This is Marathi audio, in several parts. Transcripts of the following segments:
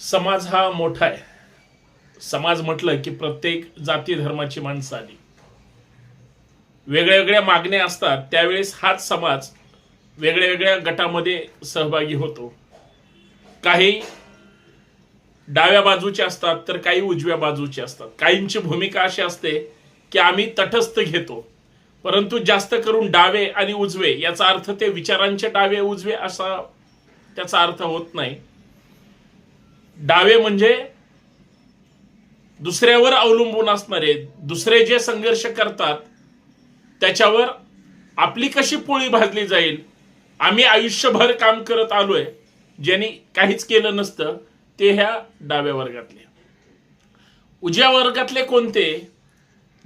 समाज हा मोठा आहे. समाज म्हटलं की प्रत्येक जाती धर्माची माणसं आली. वेगळ्या वेगळ्या मागण्या असतात त्यावेळेस हाच समाज वेगळ्या वेगळ्या गटामध्ये सहभागी होतो. काही डाव्या बाजूचे असतात तर काही उजव्या बाजूचे असतात. काहींची भूमिका अशी असते की आम्ही तटस्थ घेतो. परंतु जास्त करून डावे आणि उजवे याचा अर्थ ते विचारांचे डावे उजवे असा त्याचा अर्थ होत नाही. डावे म्हणजे दुसऱ्यावर अवलंबून असणारे दुसरे जे संघर्ष करतात त्याच्यावर आपली कशी पोळी भाजली जाईल? आम्ही आयुष्यभर काम करत आलोय ज्यांनी काहीच केलं नसतं ते ह्या डाव्या वर्गातले. उजव्या वर्गातले कोणते?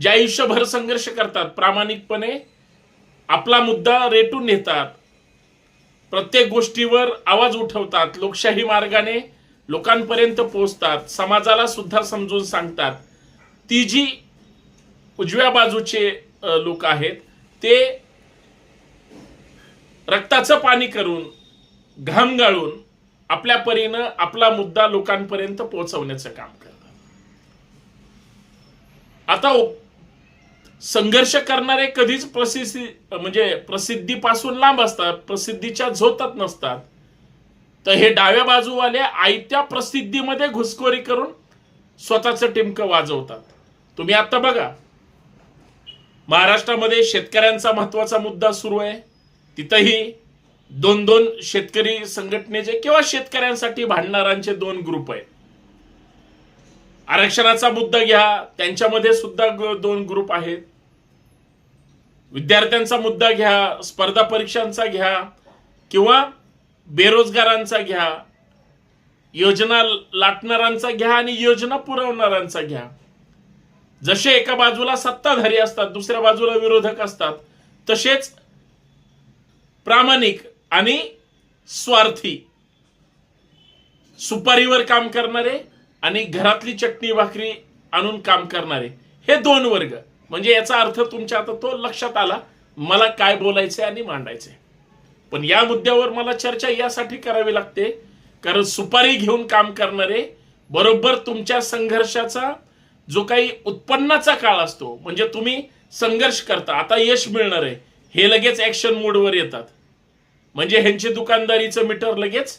जे आयुष्यभर संघर्ष करतात प्रामाणिकपणे आपला मुद्दा रेटून नेतात प्रत्येक गोष्टीवर आवाज उठवतात लोकशाही मार्गाने लोकांपर्यंत पोहोचतात समाजाला सुद्धा समजून सांगतात. ती जी उजव्या बाजूचे लोक आहेत ते रक्ताचं पाणी करून घाम गाळून आपल्या परीनं आपला मुद्दा लोकांपर्यंत पोहोचवण्याचं काम करतात. आता संघर्ष करणारे कधीच प्रसिद्धी म्हणजे प्रसिद्धीपासून लांब असतात प्रसिद्धीच्या झोतात नसतात. तर हे डाव्या बाजूवाले आयत्या प्रसिद्धीमध्ये घुसखोरी करून स्वतःचं टिमकं वाजवतात. तुम्ही आता बघा. महाराष्ट्रामध्ये शेतकऱ्यांचा महत्त्वाचा मुद्दा सुरू आहे. तिथंही दोन दोन शेतकरी संघटनेचे किंवा शेतकऱ्यांसाठी भांडणारांचे दोन ग्रुप आहेत. आरक्षणाचा मुद्दा घ्या. त्यांच्यामध्ये सुद्धा दोन ग्रुप आहेत. विद्यार्थ्यांचा मुद्दा घ्या. स्पर्धा परीक्षांचा घ्या. किंवा बेरोजगारांचा घ्या योजना लाटणाऱ्यांचा घ्या आणि योजना पुरवणाऱ्यांचा घ्या. जसे एका बाजूला सत्ताधारी असतात दुसऱ्या बाजूला विरोधक असतात तसेच प्रामाणिक आणि स्वार्थी. सुपारीवर काम करणारे आणि घरातली चटणी भाकरी आणून काम करणारे. हे दोन वर्ग. म्हणजे याचा अर्थ तुमच्या आता तो लक्षात आला मला काय बोलायचंय आणि मांडायचंय. पण या मुद्द्यावर मला चर्चा यासाठी करावी लागते. कारण सुपारी घेऊन काम करणारे बरोबर तुमच्या संघर्षाचा जो काही उत्पन्नाचा काळ असतो म्हणजे तुम्ही संघर्ष करता आता यश मिळणार आहे हे लगेच ऍक्शन मोडवर येतात. म्हणजे ह्यांची दुकानदारीचं मीटर लगेच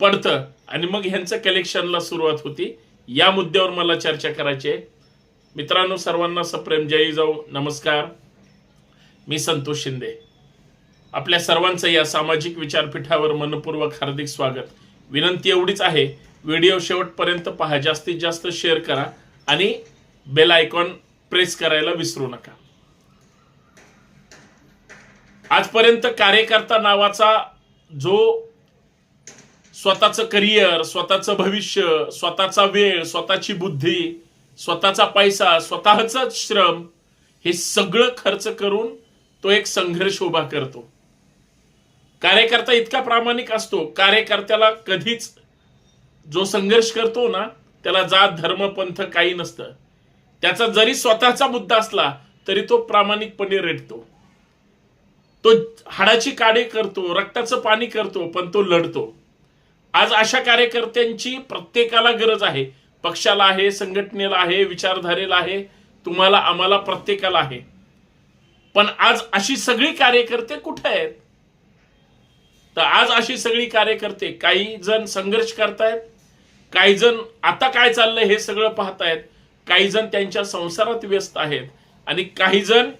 पडतं आणि मग ह्यांचं कलेक्शनला सुरुवात होती. या मुद्द्यावर मला चर्चा करायची आहे. मित्रांनो सर्वांना सप्रेम. जय जाऊ. नमस्कार. मी संतोष शिंदे. आपल्या सर्वांचं या सामाजिक विचारपीठावर मनपूर्वक हार्दिक स्वागत. विनंती एवढीच आहे व्हिडिओ शेवटपर्यंत पहा जास्तीत जास्त शेअर करा आणि बेल आयकॉन प्रेस करायला विसरू नका. आजपर्यंत कार्यकर्ता नावाचा जो स्वतःचं करिअर स्वतःचं भविष्य स्वतःचा वेळ स्वतःची बुद्धी स्वतःचा पैसा स्वतःच श्रम हे सगळं खर्च करून तो एक संघर्ष उभा करतो. कार्यकर्ता इतका प्रामाणिक असतो कार्यकर्त्याला कधीच जो संघर्ष करतो ना त्याला जात धर्म पंथ काही नसतं. त्याचा जरी स्वतःचा मुद्दा असला तरी तो प्रामाणिकपणे रेटतो तो हाडाची काडे करतो रक्ताचं पाणी करतो पण तो लढतो. आज अशा कार्यकर्त्यांची प्रत्येकाला गरज आहे. पक्षाला आहे संघटनेला आहे विचारधारेला आहे तुम्हाला आम्हाला प्रत्येकाला आहे. पण आज अशी सगळी कार्यकर्ते कुठे आहेत? तर आज अशी सगळी कार्यकर्ते काही जण संघर्ष करतायत काही जण आता काय चाललंय हे सगळं पाहतायत काही जण त्यांच्या संसारात व्यस्त आहेत आणि काही जण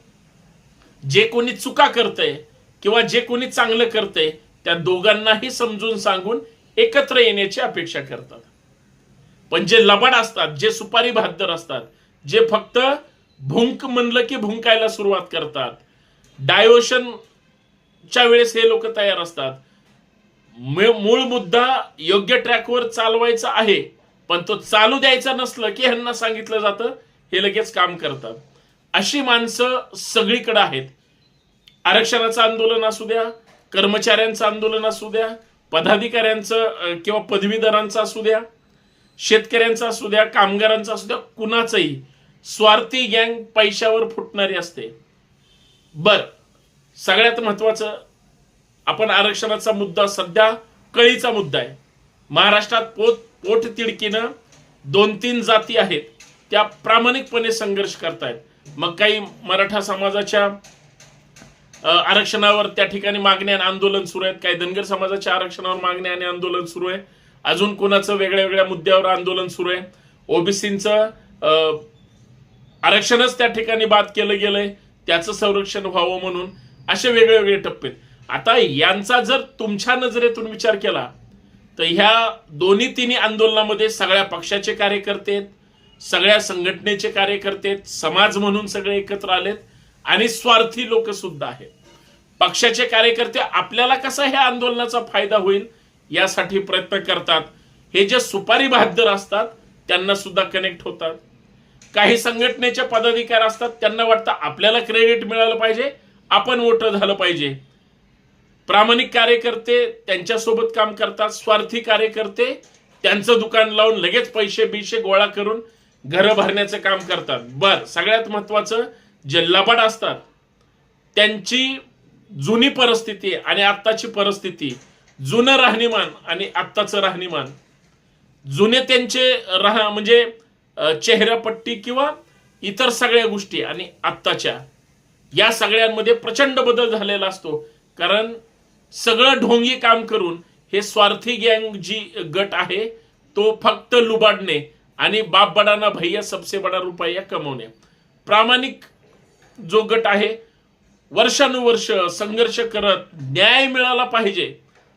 जे कोणी चुका करतंय किंवा जे कोणी चांगलं करतंय त्या दोघांनाही समजून सांगून एकत्र येण्याची अपेक्षा करतात. पण जे लबाड असतात जे सुपारी बहादर असतात जे फक्त भुंक म्हणलं की भुंकायला सुरुवात करतात. डायव्हर्शनच्या वेळेस हे लोक तयार असतात. मूळ मूळ मुद्दा योग्य ट्रॅकवर चालवायचा आहे पण तो चालू द्यायचा नसलं की ह्यांना सांगितलं जातं हे लगेच काम करतात. अशी माणसं सगळीकडे आहेत. आरक्षणाचं आंदोलन असू द्या कर्मचाऱ्यांचं आंदोलन असू द्या पदाधिकाऱ्यांचं किंवा पदवीधरांचं असू द्या शेतकऱ्यांचं असू द्या कामगारांचं असू द्या कुणाचंही स्वार्थी गँग पैशावर फुटणारी असते. बर सगळ्यात महत्वाचं आपण आरक्षणाचा मुद्दा सध्या कळीचा मुद्दा आहे. महाराष्ट्रात पोट पोट तिडकीनं दोन तीन जाती आहेत. त्या प्रामाणिकपणे संघर्ष करतायत. मग काही मराठा समाजाच्या आरक्षणावर त्या ठिकाणी मागणी आणि आंदोलन सुरू आहेत. काही धनगर समाजाच्या आरक्षणावर मागणी आणि आंदोलन सुरू आहे. अजून कोणाचं वेगळ्या वेगळ्या मुद्द्यावर आंदोलन सुरू आहे. ओबीसींचं आरक्षणच त्या ठिकाणी बाद केलं गेलंय. त्याचं संरक्षण व्हावं म्हणून असे वेगळे वेगळे टप्पे आहेत. आता यांचा जर तुमच्या नजरेतून विचार केला तर ह्या दोन्ही तिन्ही आंदोलनामध्ये सगळ्या पक्षाचे कार्यकर्ते सगळ्या संघटनेचे कार्यकर्ते समाज म्हणून सगळे एकत्र आलेत आणि स्वार्थी लोक सुद्धा आहेत. पक्षाचे कार्यकर्ते आपल्याला कसा ह्या आंदोलनाचा फायदा होईल यासाठी प्रयत्न करतात. हे जे सुपारी बहादर असतात त्यांना सुद्धा कनेक्ट होतात. काही संघटनेचे पदाधिकारी असतात त्यांना वाटतं आपल्याला क्रेडिट मिळालं पाहिजे आपण मोठं झालं पाहिजे. प्रामाणिक कार्यकर्ते त्यांच्यासोबत काम करतात स्वार्थी कार्यकर्ते त्यांचं दुकान लावून लगेच पैसे बिशे गोळा करून घरं भरण्याचं काम करतात. बर सगळ्यात महत्वाचं जे लबाड असतात त्यांची जुनी परिस्थिती आणि आत्ताची परिस्थिती जुनं राहणीमान आणि आत्ताचं राहणीमान जुने त्यांचे राहा म्हणजे चेहऱ्यापट्टी किंवा इतर सगळ्या गोष्टी आणि आत्ताच्या या सगळ्यांमध्ये प्रचंड बदल झालेला असतो. कारण सगळं ढोंगी काम करून हे स्वार्थी गँग जी गट आहे तो फक्त लुबाडणे आणि बाप बडाना भैया सबसे बडा रुपया कमवणे. प्रामाणिक जो गट आहे वर्षानुवर्ष संघर्ष करत न्याय मिळाला पाहिजे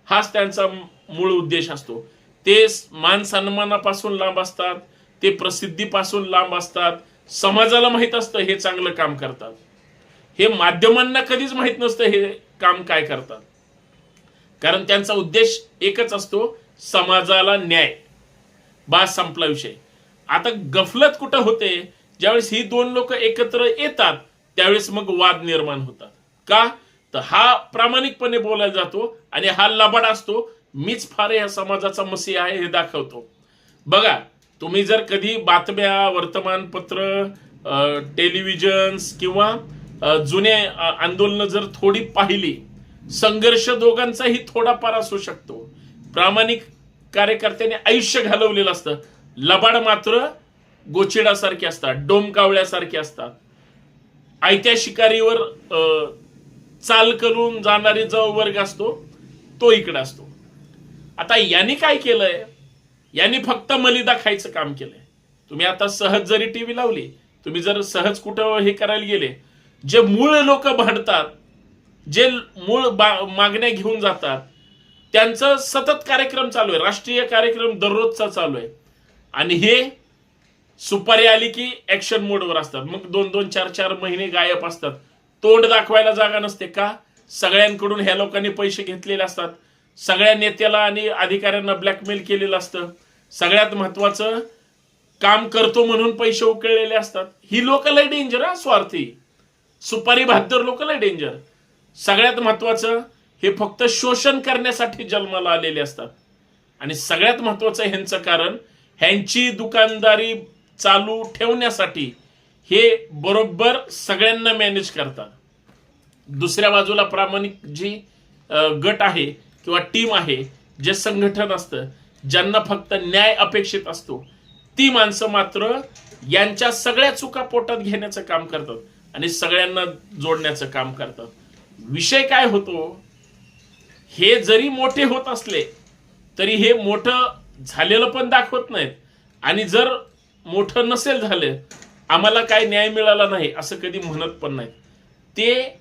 हाच त्यांचा मूळ उद्देश असतो. ते मान सन्मानापासून लांब असतात ते प्रसिद्धीपासून लांब असतात समाजाला माहीत असतं हे चांगलं काम करतात. हे माध्यमांना कधीच माहीत नसतं हे काम काय करतात. कारण त्यांचा उद्देश एकच असतो समाजाला न्याय. बा संपला विषय. आता गफलत कुठं होते? ज्यावेळेस ही दोन लोक एकत्र येतात त्यावेळेस मग वाद निर्माण होतात. का? तर हा प्रामाणिकपणे बोलायला जातो आणि हा लबाड असतो मीच फार या समाजाचा मसी आहे हे दाखवतो. बघा तुम्ही जर कधी बातम्या वर्तमानपत्र टेलिव्हिजन्स किंवा जुने आंदोलनं जर थोडी पाहिली संघर्ष दोघांचाही थोडाफार असू शकतो. प्रामाणिक कार्यकर्त्याने आयुष्य घालवलेलं असतं. लबाड मात्र गोचिडासारखे असतात डोमकावळ्यासारखे असतात. आयत्या शिकारीवर चाल करून जाणारी जो वर्ग असतो तो इकडे असतो. आता यांनी काय केलंय? यांनी फक्त मलिदा खायचं काम केलंय. तुम्ही आता सहज जरी टीव्ही लावली तुम्ही जर सहज कुठं हे करायला गेले जे मूळ लोक भांडतात जे मूळ बा- मागण्या घेऊन जातात त्यांचं सतत कार्यक्रम चालू आहे. राष्ट्रीय कार्यक्रम दररोजचा चालू आहे. आणि हे सुपारी आली की ऍक्शन मोडवर असतात. मग दोन दोन चार चार महिने गायब असतात. तोंड दाखवायला जागा नसते का? सगळ्यांकडून ह्या लोकांनी पैसे घेतलेले असतात. सगळ्या नेत्याला आणि अधिकाऱ्यांना ब्लॅकमेल केलेलं असतं. सगळ्यात महत्वाचं काम करतो म्हणून पैसे उकळलेले असतात. ही लोक डेंजर हा स्वार्थी. सुपारी बहात्तर लोक डेंजर सगळ्यात महत्वाचं हे फक्त शोषण करण्यासाठी जन्माला आलेले असतात. आणि सगळ्यात महत्वाचं ह्यांचं कारण ह्यांची दुकानदारी चालू ठेवण्यासाठी हे बरोबर सगळ्यांना मॅनेज करतात. दुसऱ्या बाजूला प्रामाणिक जी गट आहे किंवा टीम आहे जे संघटन असतं ज्यांना फक्त न्याय अपेक्षित असतो ती माणसं मात्र यांच्या सगळ्या चुका पोटात घेण्याचं काम करतात आणि सगळ्यांना जोडण्याचं काम करतात. विषय काय होतो? हे जरी मोठे होत असले तरी हे मोठं झालेलं पण दाखवत नाहीत. आणि जर मोठं नसेल झालं आम्हाला काय न्याय मिळाला नाही असं कधी म्हणत पण नाही ते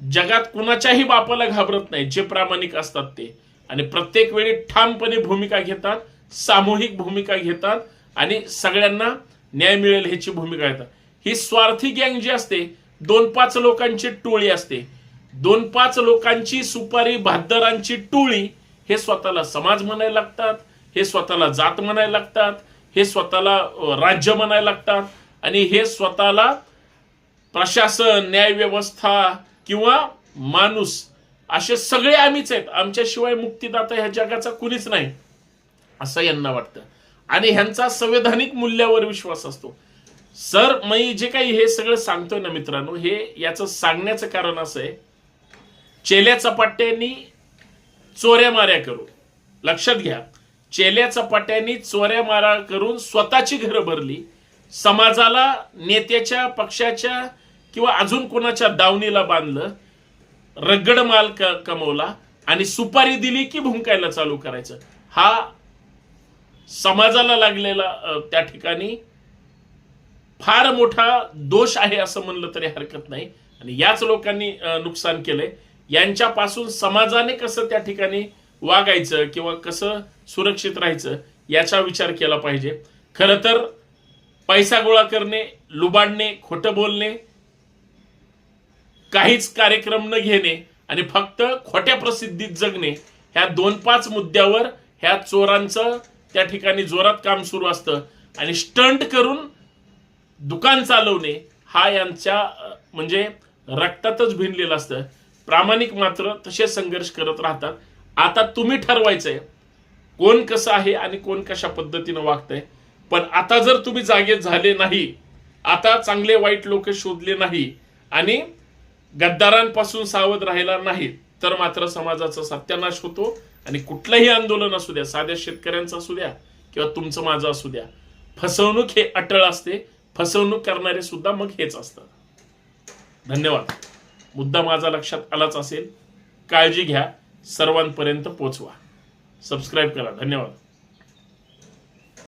जगात कुणाच्याही बापाला घाबरत नाही जे प्रामाणिक असतात ते. आणि प्रत्येक वेळी ठामपणे भूमिका घेतात सामूहिक भूमिका घेतात आणि सगळ्यांना न्याय मिळेल ह्याची भूमिका घेतात. ही स्वार्थी गँग जी असते दोन पाच लोकांची टोळी असते. दोन पाच लोकांची सुपारी भादरांची टोळी हे स्वतःला समाज म्हणायला लागतात हे स्वतःला जात म्हणायला लागतात हे स्वतःला राज्य म्हणायला लागतात आणि हे स्वतःला प्रशासन न्याय व्यवस्था किंवा माणूस असे सगळे आम्हीच आहेत. आमच्याशिवाय मुक्तीदाता ह्या जगाचा कुणीच नाही असं यांना वाटतं. आणि ह्यांचा संवैधानिक मूल्यावर विश्वास असतो. सर मी जे काही हे सगळं सांगतोय ना मित्रांनो हे याचं सांगण्याचं कारण असं आहे चेल्या चपाट्यांनी चोऱ्या माऱ्या करू लक्षात घ्या चेल्या चपाट्यांनी चोऱ्या मारा करून स्वतःची घरं भरली समाजाला नेत्याच्या पक्षाच्या किंवा अजून कोणाच्या दावणीला बांधलं रगड माल क- कमवला आणि सुपारी दिली की भुंकायला चालू करायचं. हा समाजाला लागलेला त्या ठिकाणी फार मोठा दोष आहे असं म्हणलं तरी हरकत नाही. आणि याच लोकांनी नुकसान केलंय. यांच्यापासून समाजाने कसं त्या ठिकाणी वागायचं किंवा कसं सुरक्षित राहायचं याचा विचार केला पाहिजे. खरं तर पैसा गोळा करणे लुबाडणे खोटं बोलणे काहीच कार्यक्रम न घेणे आणि फक्त खोट्या प्रसिद्धीत जगणे ह्या दोन पाच मुद्द्यावर ह्या चोरांचं त्या ठिकाणी जोरात काम सुरू असतं. आणि स्टंट करून दुकान चालवणे हा यांच्या म्हणजे रक्तातच भिनलेलं असतं. प्रामाणिक मात्र तसे संघर्ष करत राहतात. आता तुम्ही ठरवायचंय कोण कसं आहे आणि कोण कशा पद्धतीनं वागतंय. पण आता जर तुम्ही जागे झाले नाही आता चांगले वाईट लोक शोधले नाही आणि गद्दारांपासून सावध राहिला नाही तर मात्र समाजाचा सत्यानाश होतो आणि कुठलंही आंदोलन असू द्या साध्या शेतकऱ्यांचं असू द्या किंवा तुमचं माझं असू द्या. फसवणूक हे अटळ असते फसवणूक करणारे सुद्धा मग हेच असतात. धन्यवाद. मुद्दा माझा लक्षात आलाच असेल. काळजी घ्या. सर्वांपर्यंत पोचवा. सबस्क्राईब करा. धन्यवाद.